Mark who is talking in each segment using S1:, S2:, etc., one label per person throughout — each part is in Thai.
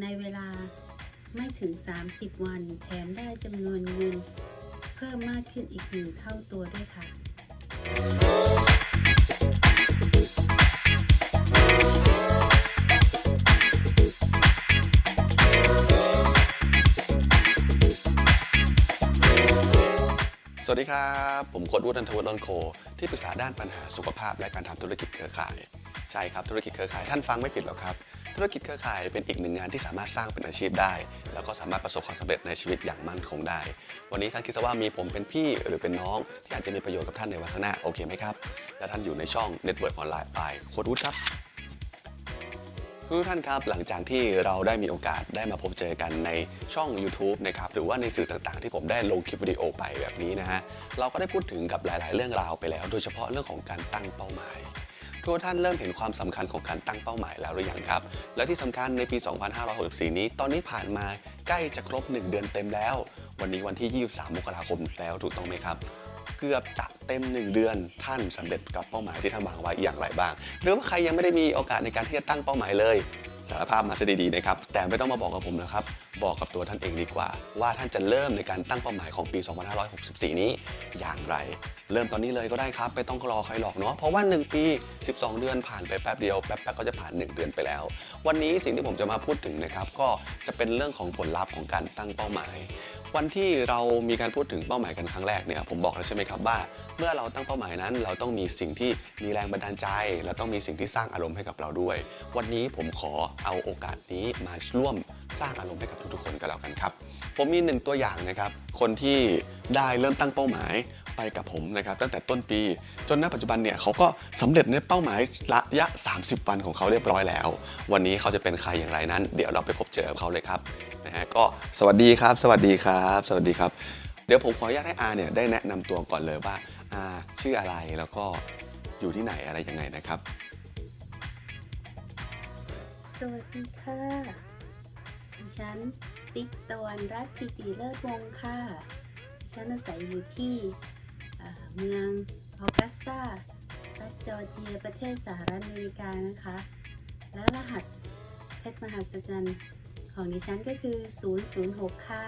S1: ในเวลาไม่ถึง 30 วัน แถมได้จำนวนเงิน เพิ่มมากขึ้นอีกหนึ่งเท่าตัวด้วยค่ะ
S2: สวัสดีครับ ผมโค้ดวุฒินันทวุฒินนท์โค ที่ปรึกษาด้านปัญหาสุขภาพและการทำธุรกิจเครือข่าย ใช่ครับ ธุรกิจเครือข่ายท่านฟังไม่ผิดหรอกครับ ธุรกิจเครือข่ายเป็นอีกหนึ่งงานที่สามารถสร้างเป็นอาชีพได้ แล้วก็สามารถประสบความสำเร็จในชีวิตอย่างมั่นคงได้ วันนี้ท่านคิดซะว่ามีผมเป็นพี่หรือเป็นน้อง ที่อาจจะมีประโยชน์กับท่านในวันข้างหน้าโอเคไหมครับ และท่านอยู่ในช่อง Network ออนไลน์ by โค้ดวุฒิครับทุกท่านครับหลังจากที่เราได้มีโอกาสได้มาพบเจอกันในช่อง YouTube นะครับหรือว่าในสื่อต่างๆ ที่ผมได้ลงคลิปวิดีโอไปแบบนี้นะฮะเราก็ได้พูดถึงกับหลาย ๆ เรื่องราวไปแล้ว โดยเฉพาะเรื่องของการตั้งเป้าหมาย ทุกท่านเริ่มเห็นความสำคัญของการตั้งเป้าหมายแล้วหรือยังครับ และที่สำคัญในปี 2564 นี้ ตอนนี้ผ่านมาใกล้จะครบ 1 เดือนเต็มแล้ว วันนี้วันที่ 23 มกราคมแล้วถูกต้องไหมครับเกือบจะเต็ม 1 เดือนท่านสำเร็จกับเป้าหมายที่ท่านวางไว้อย่างไรบ้าง หรือว่าใครยังไม่ได้มีโอกาสในการที่จะตั้งเป้าหมายเลย สารภาพมาซะดีๆนะครับ แต่ไม่ต้องมาบอกกับผมนะครับ บอกกับตัวท่านเองดีกว่า ว่าท่านจะเริ่มในการตั้งเป้าหมายของปี 2564 นี้อย่างไร เริ่มตอนนี้เลยก็ได้ครับ ไม่ต้องรอใครหรอกเนาะ เพราะว่า 1 ปี 12 เดือนผ่านไปแป๊บเดียว แป๊บๆก็จะผ่าน 1 เดือนไปแล้ว วันนี้สิ่งที่ผมจะมาพูดถึงนะครับ ก็จะเป็นเรื่องของผลลัพธ์ของการตั้งเป้าหมาย วันที่เรามีการพูดถึงเป้าหมายกันครั้งแรกเนี่ยผมบอกแล้วใช่ไหมครับว่า เมื่อเราตั้งเป้าหมายนั้น เราต้องมีสิ่งที่มีแรงบันดาลใจ และต้องมีสิ่งที่สร้างอารมณ์ให้กับเราด้วย วันนี้ผมขอเอาโอกาสนี้มาร่วมสร้างอารมณ์ให้กับทุกๆคนกันแล้วกันครับ ผมมีหนึ่งตัวอย่างนะครับคนที่ได้เริ่มตั้งเป้าหมาย ไปกับผมนะครับตั้งแต่ต้นปี จนณปัจจุบันเนี่ยเขาก็สำเร็จในเป้าหมายระยะ 30 วันของเขาเรียบร้อยแล้ว วันนี้เขาจะเป็นใครอย่างไรนั้น เดี๋ยวเราไปพบเจอเขาเลยครับนะฮะก็สวัสดีครับ สวัสดีครับ สวัสดีครับ เดี๋ยวผมขออนุญาตให้อาเนี่ยได้แนะนำตัวก่อนเลยว่าอาชื่ออะไรแล้วก็อยู่ที่ไหนอะไรยังไงนะครับ
S1: สวัสดีค่ะฉันติ๊กตะวันรัตน์ทิติเลิศวงค่ะฉันอาศัยอยู่ที่ เมืองออกัสตารัฐจอร์เจีย ประเทศสหรัฐอเมริกานะคะ และรหัสเพชรมหัศจรรย์ของดิฉันก็คือ 006 ค่ะ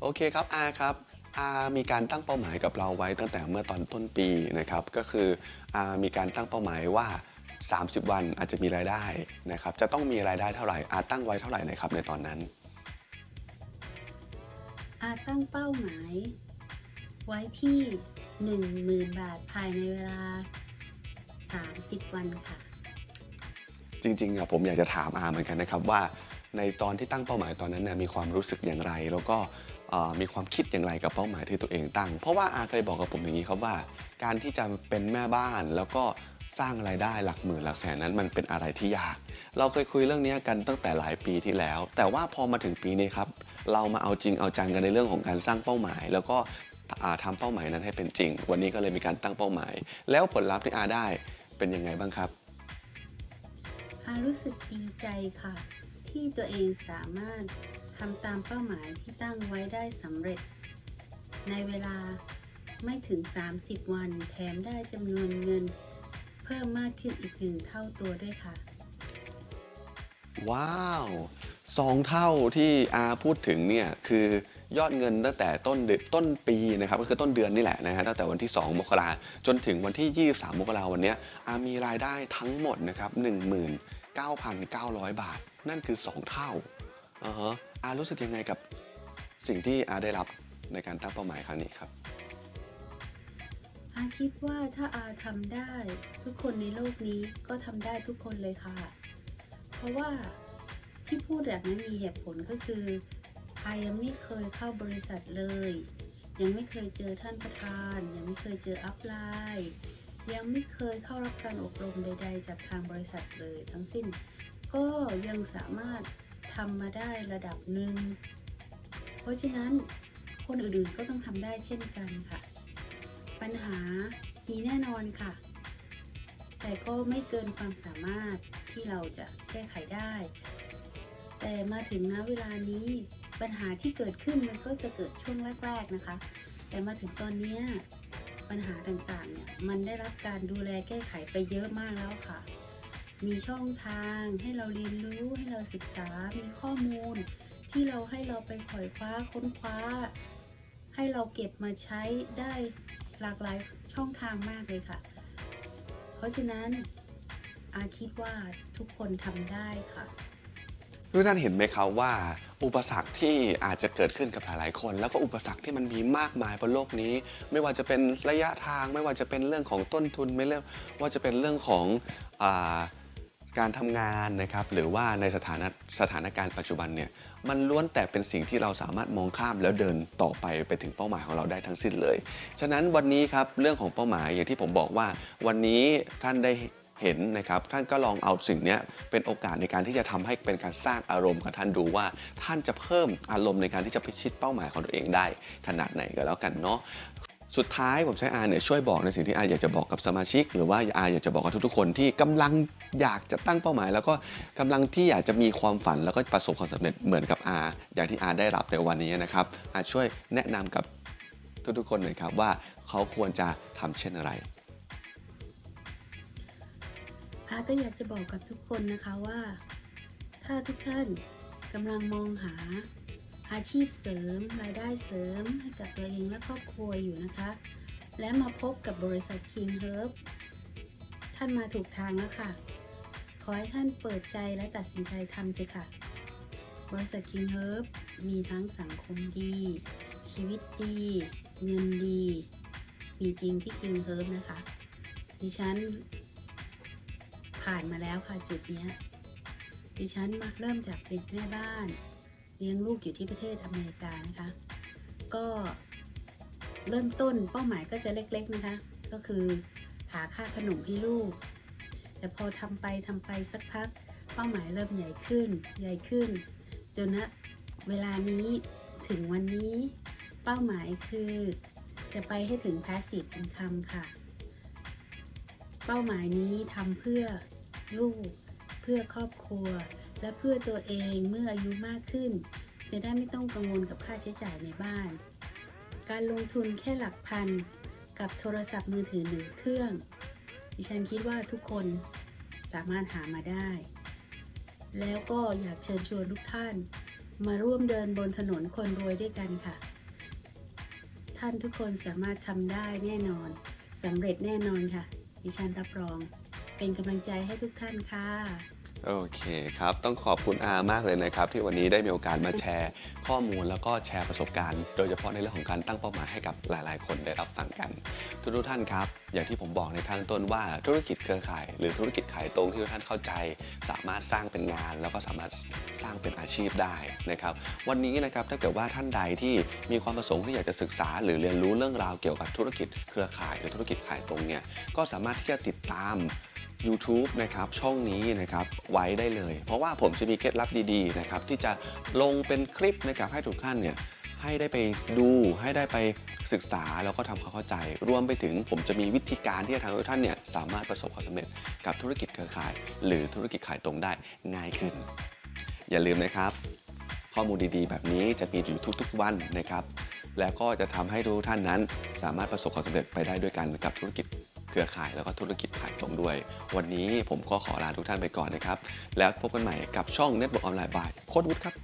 S2: โอเคครับอาครับอามีการตั้งเป้าหมายกับเราไว้ตั้งแต่เมื่อตอนต้นปีนะครับ ก็คืออามีการตั้งเป้าหมายว่า 30 วันอาจจะมีรายได้นะครับ จะต้องมีรายได้เท่าไหร่อาตั้งไว้เท่าไหร่นะครับในตอนนั้น
S1: อาตั้งเป้าหมาย ไว้ที่ 10,000 บาทภายในเวลา 30 วันค่ะ
S2: จริงๆอะผมอยากจะถามอาเหมือนกันนะครับว่า ในตอนที่ตั้งเป้าหมายตอนนั้นน่ยมีความรู้สึกอย่างไร แล้วก็เอ่อมีความคิดอย่างไรกับเป้าหมายที่ตัวเองตั้ง เพราะว่าอาเคยบอกกับผมอย่างนี้ครับว่า การที่จะเป็นแม่บ้านแล้วก็สร้างรายได้หลักหมื่นหลักแสนนั้นมันเป็นอะไรที่ยาก เราเคยคุยเรื่องนี้กันตั้งแต่หลายปีที่แล้ว แต่ว่าพอมาถึงปีนี้ครับ เรามาเอาจริงเอาจังกันในเรื่องของการสร้างเป้าหมาย แล้วก็ อ่าทำเป้าหมายนั้นให้เป็นจริง วันนี้ก็เลยมีการตั้งเป้าหมาย แล้วผลลัพธ์ที่อาได้เป็นยังไงบ้างครับ
S1: อารู้สึกดีใจค่ะ ที่ตัวเองสามารถทำตามเป้าหมายที่ตั้งไว้ได้สำเร็จ ในเวลาไม่ถึง 30 วันแถมได้จำนวนเงิน เพิ่มมากขึ้นอีกหนึ่งเท่าตัวด้วยค่ะ
S2: ว้าวสองเท่าที่อาพูดถึงเนี่ยคือ ยอดเงินตั้งแต่ต้นเดือนต้นปีนะครับก็คือต้นเดือนนี่แหละนะฮะตั้งแต่วันที่ 2 มกราจนถึงวันที่ 23 มกราวันนี้อามีรายได้ทั้งหมดนะครับ19,900 บาท นั่นคือ 2 เท่าอ่าฮะอารู้สึกยังไงกับสิ่งที่อาได้รับในการตั้งเป้าหมายครั้งนี้ครับ
S1: อาคิดว่าถ้าอาทำได้ทุกคนในโลกนี้ก็ทำได้ทุกคนเลยค่ะ เพราะว่าที่พูดแบบนั้นมีเหตุผลก็คือ อยังไม่เคยเข้าบริษัทเลย ยังไม่เคยเจอท่านประธาน ยังไม่เคยเจออัพไลน์ยังไม่เคยเข้ารับการอบรมใด ๆ จากทางบริษัทเลย ทั้งสิ้น ก็ยังสามารถทำมาได้ระดับหนึ่ง เพราะฉะนั้นคนอื่นๆก็ต้องทำได้เช่นกันค่ะ ปัญหามีแน่นอนค่ะ แต่ก็ไม่เกินความสามารถที่เราจะแก้ไขได้ แต่มาถึงณเวลานี้ปัญหาที่เกิดขึ้นมันก็จะเกิดช่วงแรกๆนะคะ แต่มาถึงตอนนี้ปัญหาต่างๆเนี่ยมันได้รับการดูแลแก้ไขไปเยอะมากแล้วค่ะ มีช่องทางให้เราเรียนรู้ให้เราศึกษา มีข้อมูล ที่เราให้เราไปขอยคว้าค้นคว้า ให้เราเก็บมาใช้ได้หลากหลายช่องทางมากเลยค่ะ เพราะฉะนั้นอาคิดว่าทุกคนทำได้ค่ะ
S2: ทุกท่านเห็นไหมครับว่า อุปสรรคที่อาจจะเกิดขึ้นกับหลายๆคน แล้วก็อุปสรรคที่มันมีมากมายบนโลกนี้ ไม่ว่าจะเป็นระยะทาง ไม่ว่าจะเป็นเรื่องของต้นทุนไม่เรื่องว่าจะเป็นเรื่องของอาการทำงานนะครับหรือว่าในสถานะสถานการณ์ปัจจุบันเนี่ยมันล้วนแต่เป็นสิ่งที่เราสามารถมองข้ามแล้วเดินต่อไปไปถึงเป้าหมายของเราได้ทั้งสิ้นเลย ฉะนั้นวันนี้ครับเรื่องของเป้าหมายอย่างที่ผมบอกว่า วันนี้ท่านได้ เห็นนะครับท่านก็ลองเอาสิ่งนี้เป็นโอกาสในการที่จะทำให้เป็นการสร้างอารมณ์กับท่านดูว่า ท่านจะเพิ่มอารมณ์ในการที่จะพิชิตเป้าหมายของตัวเองได้ ขนาดไหนก็แล้วกันเนาะสุดท้ายผมใช้อาเนี่ยช่วยบอกในสิ่งที่อาอยากจะบอกกับสมาชิก หรือว่าอาอยากจะบอกกับทุกๆคนที่กำลังอยากจะตั้งเป้าหมาย แล้วก็กำลังที่อยากจะมีความฝันแล้วก็ประสบความสำเร็จเหมือนกับอาอย่างที่อาได้รับในวันนี้นะครับอาช่วยแนะนำกับทุกๆคนหน่อยครับว่าเขาควรจะทำเช่นอะไรา
S1: ก็อยากจะบอกกับทุกคนนะคะว่า ถ้าทุกท่านกำลังมองหาอาชีพเสริม รายได้เสริมให้กับตัวเองและครอบครัวอยู่นะคะ และมาพบกับบริษัท King Herb ท่านมาถูกทางแล้วค่ะ ขอให้ท่านเปิดใจและตัดสินใจทำสิค่ะ บริษัท King Herb มีทั้งสังคมดี ชีวิตดี เงินดี มีจริงที่ King Herb นะคะ ดิฉัน ผ่านมาแล้วค่ะจุดนี้ดิฉันมาเริ่มจากเป็นแม่บ้าน เลี้ยงลูกอยู่ที่ประเทศอเมริกานะคะ ก็เริ่มต้นเป้าหมายก็จะเล็ก ๆนะคะ ก็คือหาค่าขนมให้ลูก แต่พอทำไปทำไปสักพัก เป้าหมายเริ่มใหญ่ขึ้น ใหญ่ขึ้น จนณเวลานี้ถึงวันนี้ เป้าหมายคือ จะไปให้ถึง passive income ค่ะ เป้าหมายนี้ทำเพื่อลูก เพื่อครอบครัว และเพื่อตัวเองเมื่ออายุมากขึ้น จะได้ไม่ต้องกังวลกับค่าใช้จ่ายในบ้าน การลงทุนแค่หลักพัน กับโทรศัพท์มือถือหนึ่งเครื่อง ดิฉันคิดว่าทุกคนสามารถหามาได้ แล้วก็อยากเชิญชวนทุกท่าน มาร่วมเดินบนถนนคนรวยด้วยกันค่ะ ท่านทุกคนสามารถทำได้แน่นอนสำเร็จแน่นอนค่ะ ดิฉันรับรอง เป็นกำลังใจให้ทุกท่านค่ะ
S2: โอเคครับ ต้องขอบคุณอามากเลยนะครับ ที่วันนี้ได้มีโอกาสมาแชร์ ข้อมูลแล้วก็แชร์ประสบการณ์ โดยเฉพาะในเรื่องของการตั้งเป้าหมายให้กับหลาย ๆ คนได้รับฟังกัน ทุกๆท่านครับ อย่างที่ผมบอกในข้างต้นว่าธุรกิจเครือข่าย หรือธุรกิจขายตรงที่ทุกท่านเข้าใจ สามารถสร้างเป็นงาน แล้วก็สามารถสร้างเป็นอาชีพได้นะครับวันนี้นะครับถ้าเกิดว่าท่านใดที่มีความประสงค์ที่อยากจะศึกษา หรือเรียนรู้เรื่องราวเกี่ยวกับธุรกิจเครือข่าย หรือธุรกิจขายตรงเนี่ยก็สามารถที่จะติดตาม YouTube นะครับช่องนี้นะครับไว้ได้เลย เพราะว่าผมจะมีเคล็ดลับดีๆนะครับที่จะลงเป็นคลิปนะครับให้ทุกท่านเนี่ยให้ได้ไปดูให้ได้ไปศึกษาแล้วก็ทำความเข้าใจ รวมไปถึงผมจะมีวิธีการที่จะทำให้ทุกท่านเนี่ยสามารถประสบความสำเร็จกับธุรกิจเครือข่าย หรือธุรกิจขายตรงได้ง่ายขึ้น อย่าลืมนะครับ ข้อมูลดีๆ แบบนี้จะมีอยู่ทุกๆวันนะครับ และก็จะทำให้ทุกท่านนั้นสามารถประสบความสำเร็จไปได้ด้วยกันกับธุรกิจ เครือข่ายแล้วก็ธุรกิจขายตรงด้วย วันนี้ผมก็ขอลาทุกท่านไปก่อนนะครับ แล้วพบกันใหม่กับช่อง Network ออนไลน์บายโคดวุฒิครับ